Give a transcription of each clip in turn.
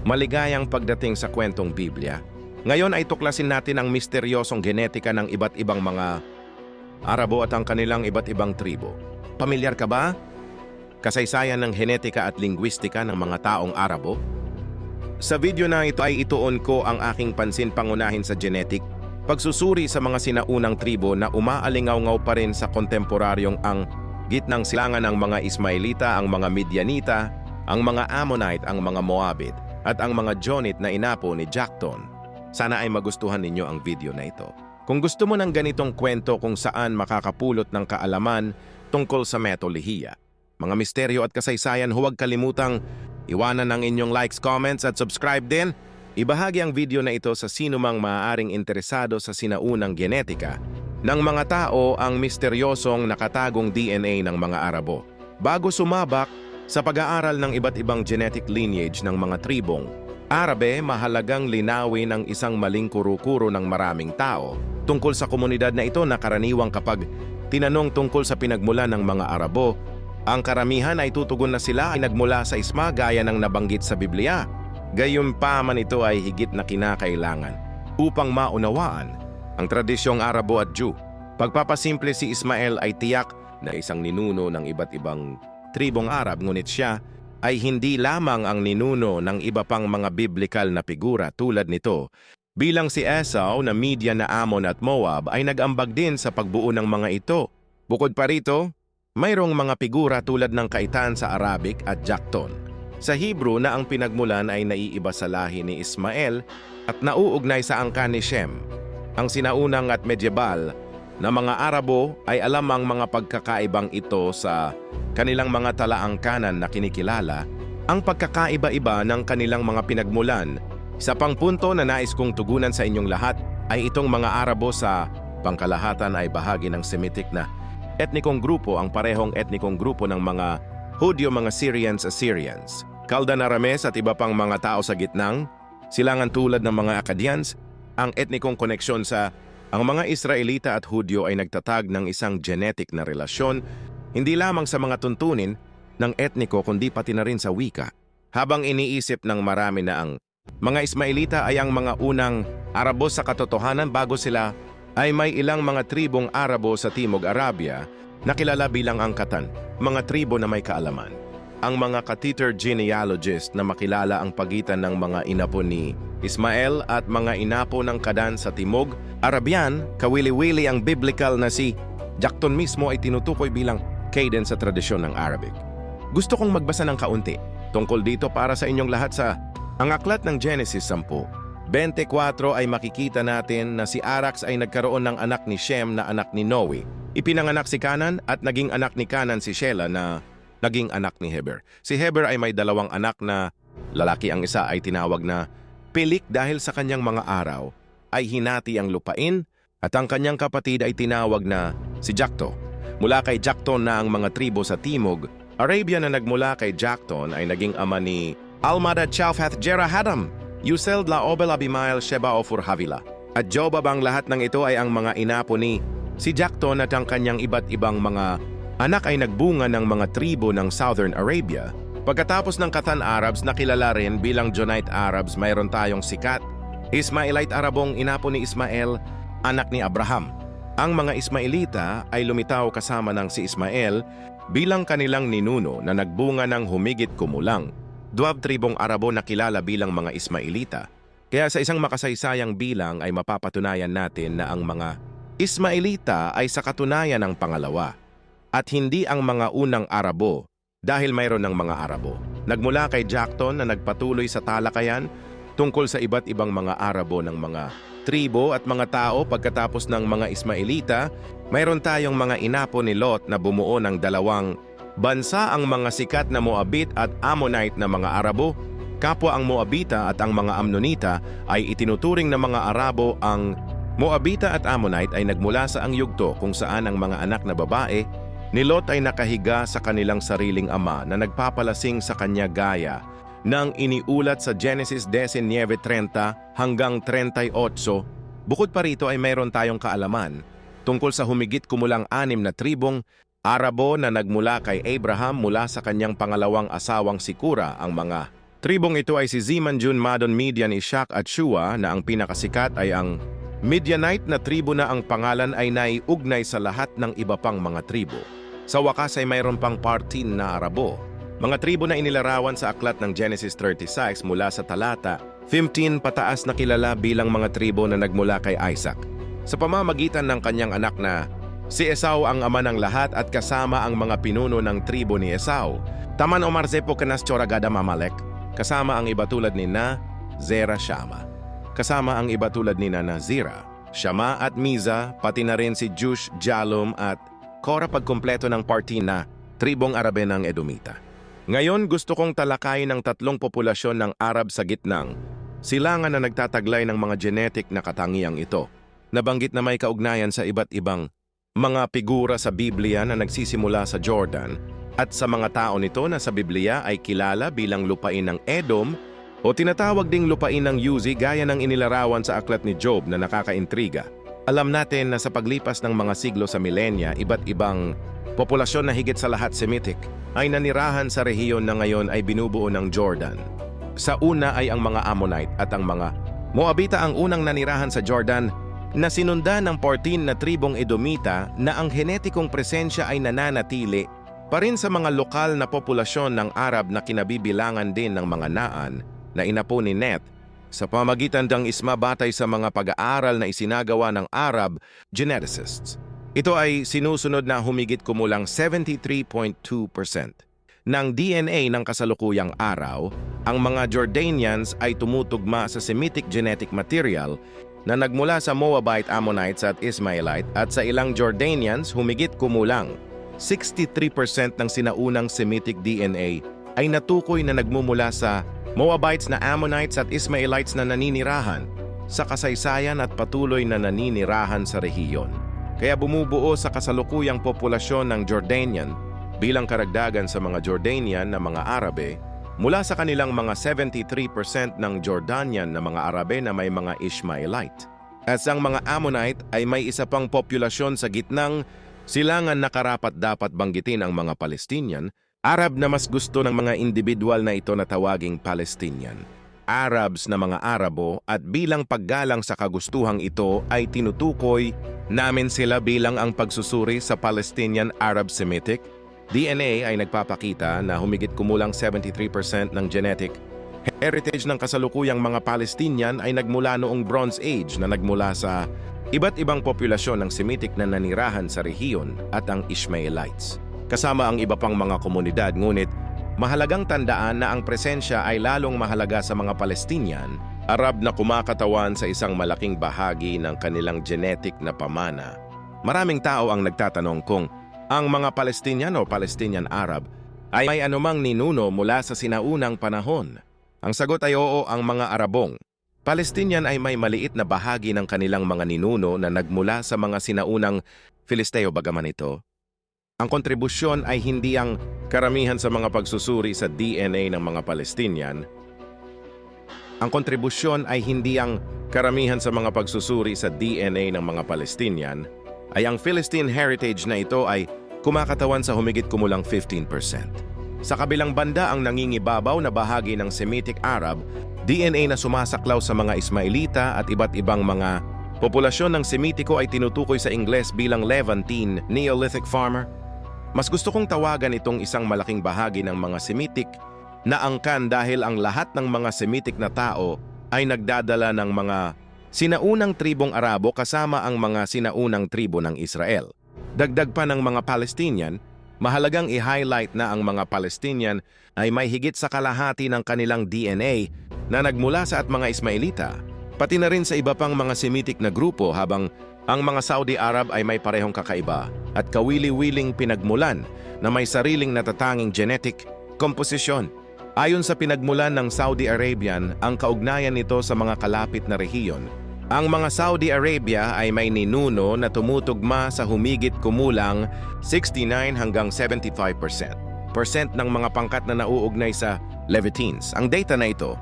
Maligayang pagdating sa kwentong Biblia. Ngayon ay tuklasin natin ang misteryosong genetika ng iba't ibang mga Arabo at ang kanilang iba't ibang tribo. Pamilyar ka ba? Kasaysayan ng genetika at lingwistika ng mga taong Arabo? Sa video na ito ay ituon ko ang aking pansin pangunahin sa genetic, pagsusuri sa mga sinaunang tribo na umaalingaw-ngaw pa rin sa kontemporaryong ang gitnang silangan ng mga Ismailita, ang mga Midianita, ang mga Ammonite, ang mga Moabit, at ang mga Jonit na inapo ni Jacton. Sana ay magustuhan ninyo ang video na ito. Kung gusto mo ng ganitong kwento kung saan makakapulot ng kaalaman tungkol sa metolihiya, mga misteryo at kasaysayan, huwag kalimutang iwanan ng inyong likes, comments at subscribe din. Ibahagi ang video na ito sa sino mang maaaring interesado sa sinaunang genetika ng mga tao ang misteryosong nakatagong DNA ng mga Arabo. Bago sumabak sa pag-aaral ng iba't ibang genetic lineage ng mga tribong, Arabe mahalagang linawin ang isang maling kuro-kuro ng maraming tao tungkol sa komunidad na ito na karaniwang kapag tinanong tungkol sa pinagmulan ng mga Arabo, ang karamihan ay tutugon na sila ay nagmula sa isma gaya ng nabanggit sa Biblia. Gayunpa man ito ay higit na kinakailangan upang maunawaan ang tradisyong Arabo at Jew. Pagpapasimple si Ismael ay tiyak na isang ninuno ng iba't ibang tribong Arab ngunit siya ay hindi lamang ang ninuno ng iba pang mga biblikal na figura tulad nito. Bilang si Esau na Midian na Ammon at Moab ay nag-ambag din sa pagbuo ng mga ito. Bukod pa rito, mayroong mga figura tulad ng kaitan sa Arabic at Jacton. Sa Hebrew na ang pinagmulan ay naiiba sa lahi ni Ismael at nauugnay sa angkan ni Shem. Ang sinaunang at medieval na mga Arabo ay alam ang mga pagkakaibang ito sa kanilang mga talaangkanan na kinikilala, ang pagkakaiba-iba ng kanilang mga pinagmulan. Sa pangpunto na nais kong tugunan sa inyong lahat ay itong mga Arabo sa pangkalahatan ay bahagi ng Semitic na etnikong grupo ang parehong etnikong grupo ng mga Hudyo mga Syrians Assyrians, Kaldan Arames at iba pang mga tao sa gitnang, silangan tulad ng mga Akkadians, ang etnikong koneksyon sa ang mga Israelita at Hudyo ay nagtatag ng isang genetic na relasyon hindi lamang sa mga tuntunin ng etniko kundi pati na rin sa wika. Habang iniisip ng marami na ang mga Ismailita ay ang mga unang Arabo sa katotohanan bago sila ay may ilang mga tribong Arabo sa Timog Arabia na kilala bilang angkatan, mga tribo na may kaalaman. Ang mga catheter genealogist na makilala ang pagitan ng mga inapo ni Ismael at mga inapo ng Kadan sa Timog, Arabian, kawili-wili ang biblical na si Jacton mismo ay tinutukoy bilang cadence sa tradisyon ng Arabic. Gusto kong magbasa ng kaunti tungkol dito para sa inyong lahat sa ang aklat ng Genesis 10. 24 ay makikita natin na si Arax ay nagkaroon ng anak ni Shem na anak ni Noe. Ipinanganak si Kanan at naging anak ni Kanan si Shelah na naging anak ni Heber. Si Heber ay may dalawang anak na lalaki ang isa ay tinawag na Pilik dahil sa kanyang mga araw ay hinati ang lupain at ang kanyang kapatid ay tinawag na si Jakto. Mula kay Jacton na ang mga tribo sa Timog, Arabia na nagmula kay Jacton ay naging ama ni Almada Chalfath Jerahadam, Yusel La Obel Abimael Sheba Ofur Havila. At Jobab ang lahat ng ito ay ang mga inapo ni si Jacton at ang kanyang iba't ibang mga anak ay nagbunga ng mga tribo ng Southern Arabia. Pagkatapos ng Katan Arabs na kilala rin bilang Jonite Arabs, mayroon tayong sikat. Ismailite Arabong inapo ni Ismael, anak ni Abraham. Ang mga Ismailita ay lumitaw kasama ng si Ismael bilang kanilang ninuno na nagbunga ng humigit kumulang. Duwab tribong Arabo na kilala bilang mga Ismailita. Kaya sa isang makasaysayang bilang ay mapapatunayan natin na ang mga Ismailita ay sa katunayan ng pangalawa at hindi ang mga unang Arabo dahil mayroon ng mga Arabo. Nagmula kay Jacton na nagpatuloy sa talakayan tungkol sa iba't ibang mga Arabo ng mga tribo at mga tao pagkatapos ng mga Ismailita, mayroon tayong mga inapo ni Lot na bumuo ng dalawang bansa ang mga sikat na Moabit at Ammonite na mga Arabo. Kapwa ang Moabita at ang mga Amnonita ay itinuturing na mga Arabo ang Moabita at Ammonite ay nagmula sa ang yugto kung saan ang mga anak na babae ni Lot ay nakahiga sa kanilang sariling ama na nagpapalasing sa kanya gaya nang iniulat sa Genesis 19.30 hanggang 38. Bukod pa rito ay mayroon tayong kaalaman tungkol sa humigit kumulang anim na tribong Arabo na nagmula kay Abraham mula sa kanyang pangalawang asawang si Kura ang mga Tribong ito ay si Zimanjun Madon Midian Ishak at Shua na ang pinakasikat ay ang Midianite na tribo na ang pangalan ay naiugnay sa lahat ng iba pang mga tribo. Sa wakas ay mayroon pang partin na Arabo. Mga tribo na inilarawan sa aklat ng Genesis 36 mula sa talata 15 pataas na kilala bilang mga tribo na nagmula kay Isaac. Sa pamamagitan ng kanyang anak na si Esau ang ama ng lahat at kasama ang mga pinuno ng tribo ni Esau. Taman Omar Zepo Kanas Choragada Mamalek, kasama ang iba tulad ni Na, Zera Shama. Kasama ang iba tulad ni Nana Zira, Shama at Miza, pati na rin si Jush, Jalum at Kora pagkumpleto ng party na tribong Arabe ng Edomita. Ngayon gusto kong talakayin ang tatlong populasyon ng Arab sa gitnang silangan na nagtataglay ng mga genetic na katangiang ito. Nabanggit na may kaugnayan sa iba't ibang mga figura sa Biblia na nagsisimula sa Jordan at sa mga tao nito na sa Biblia ay kilala bilang lupain ng Edom o tinatawag ding lupain ng Uzi gaya ng inilarawan sa aklat ni Job na nakakaintriga. Alam natin na sa paglipas ng mga siglo sa milenya, iba't ibang populasyon na higit sa lahat Semitic ay nanirahan sa rehiyon na ngayon ay binubuo ng Jordan. Sa una ay ang mga Ammonite at ang mga Moabita ang unang nanirahan sa Jordan na sinundan ng 14 na tribong Edomita na ang genetikong presensya ay nananatili pa rin sa mga lokal na populasyon ng Arab na kinabibilangan din ng mga naan na inapo ni Net sa pamagitan ng isma batay sa mga pag-aaral na isinagawa ng Arab geneticists. Ito ay sinusunod na humigit kumulang 73.2% ng DNA ng kasalukuyang araw, ang mga Jordanians ay tumutugma sa Semitic genetic material na nagmula sa Moabite, Ammonites at Ismailite at sa ilang Jordanians humigit kumulang 63% ng sinaunang Semitic DNA ay natukoy na nagmumula sa Moabites na Ammonites at Ismailites na naninirahan sa kasaysayan at patuloy na naninirahan sa rehiyon. Kaya bumubuo sa kasalukuyang populasyon ng Jordanian bilang karagdagan sa mga Jordanian na mga Arabe mula sa kanilang mga 73% ng Jordanian na mga Arabe na may mga Ishmaelite. At ang mga Ammonite ay may isa pang populasyon sa gitnang silangan na karapat dapat banggitin ang mga Palestinian, Arab na mas gusto ng mga individual na ito na tawaging Palestinian. Arabs na mga Arabo at bilang paggalang sa kagustuhang ito ay tinutukoy namin sila bilang ang pagsusuri sa Palestinian Arab Semitic. DNA ay nagpapakita na humigit kumulang 73% ng genetic heritage ng kasalukuyang mga Palestinian ay nagmula noong Bronze Age na nagmula sa iba't ibang populasyon ng Semitic na nanirahan sa rehiyon at ang Ishmaelites. Kasama ang iba pang mga komunidad ngunit mahalagang tandaan na ang presensya ay lalong mahalaga sa mga Palestinian, Arab na kumakatawan sa isang malaking bahagi ng kanilang genetic na pamana. Maraming tao ang nagtatanong kung ang mga Palestinian o Palestinian Arab ay may anumang ninuno mula sa sinaunang panahon. Ang sagot ay oo ang mga Arabong. Palestinian ay may maliit na bahagi ng kanilang mga ninuno na nagmula sa mga sinaunang Filisteo bagaman ito. Ang kontribusyon ay hindi ang karamihan sa mga pagsusuri sa DNA ng mga Palestinian. Ang kontribusyon ay hindi ang karamihan sa mga pagsusuri sa DNA ng mga Palestinian, ay ang Philistine heritage na ito ay kumakatawan sa humigit kumulang 15%. Sa kabilang banda ang nangingibabaw na bahagi ng Semitic Arab, DNA na sumasaklaw sa mga Ismailita at iba't ibang mga populasyon ng Semitiko ay tinutukoy sa Ingles bilang Levantine Neolithic Farmer. Mas gusto kong tawagan itong isang malaking bahagi ng mga Semitic na angkan dahil ang lahat ng mga Semitic na tao ay nagdadala ng mga sinaunang tribong Arabo kasama ang mga sinaunang tribo ng Israel. Dagdag pa ng mga Palestinian, mahalagang i-highlight na ang mga Palestinian ay may higit sa kalahati ng kanilang DNA na nagmula sa at mga Ismailita, pati na rin sa iba pang mga Semitic na grupo habang ang mga Saudi Arab ay may parehong kakaiba at kawili-wiling pinagmulan na may sariling natatanging genetic komposisyon. Ayon sa pinagmulan ng Saudi Arabian, ang kaugnayan nito sa mga kalapit na rehiyon ang mga Saudi Arabia ay may ninuno na tumutugma sa humigit kumulang 69 hanggang 75%. Percent ng mga pangkat na nauugnay sa Levitines. Ang data na ito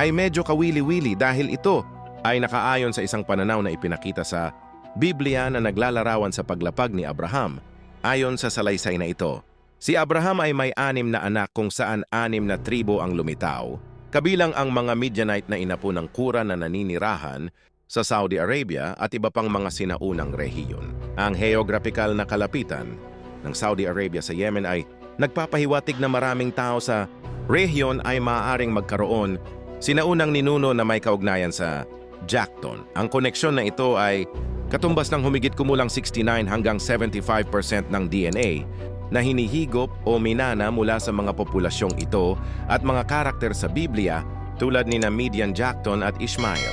ay medyo kawili-wili dahil ito ay nakaayon sa isang pananaw na ipinakita sa Biblia na naglalarawan sa paglapag ni Abraham. Ayon sa salaysay na ito, si Abraham ay may anim na anak kung saan anim na tribo ang lumitaw kabilang ang mga Midianite na inapo ng kura na naninirahan sa Saudi Arabia at iba pang mga sinaunang rehiyon. Ang geographical na kalapitan ng Saudi Arabia sa Yemen ay nagpapahiwatig na maraming tao sa rehiyon ay maaaring magkaroon sinaunang ninuno na may kaugnayan sa Jackton. Ang koneksyon na ito ay katumbas ng humigit kumulang 69 hanggang 75% ng DNA na hinihigop o minana mula sa mga populasyong ito at mga karakter sa Biblia tulad ni na Midian Jackton at Ishmael.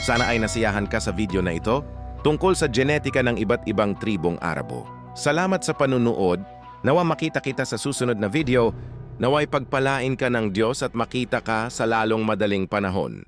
Sana ay nasiyahan ka sa video na ito tungkol sa genetika ng iba't ibang tribong Arabo. Salamat sa panunood, nawa makita kita sa susunod na video, naway pagpalain ka ng Diyos at makita ka sa lalong madaling panahon.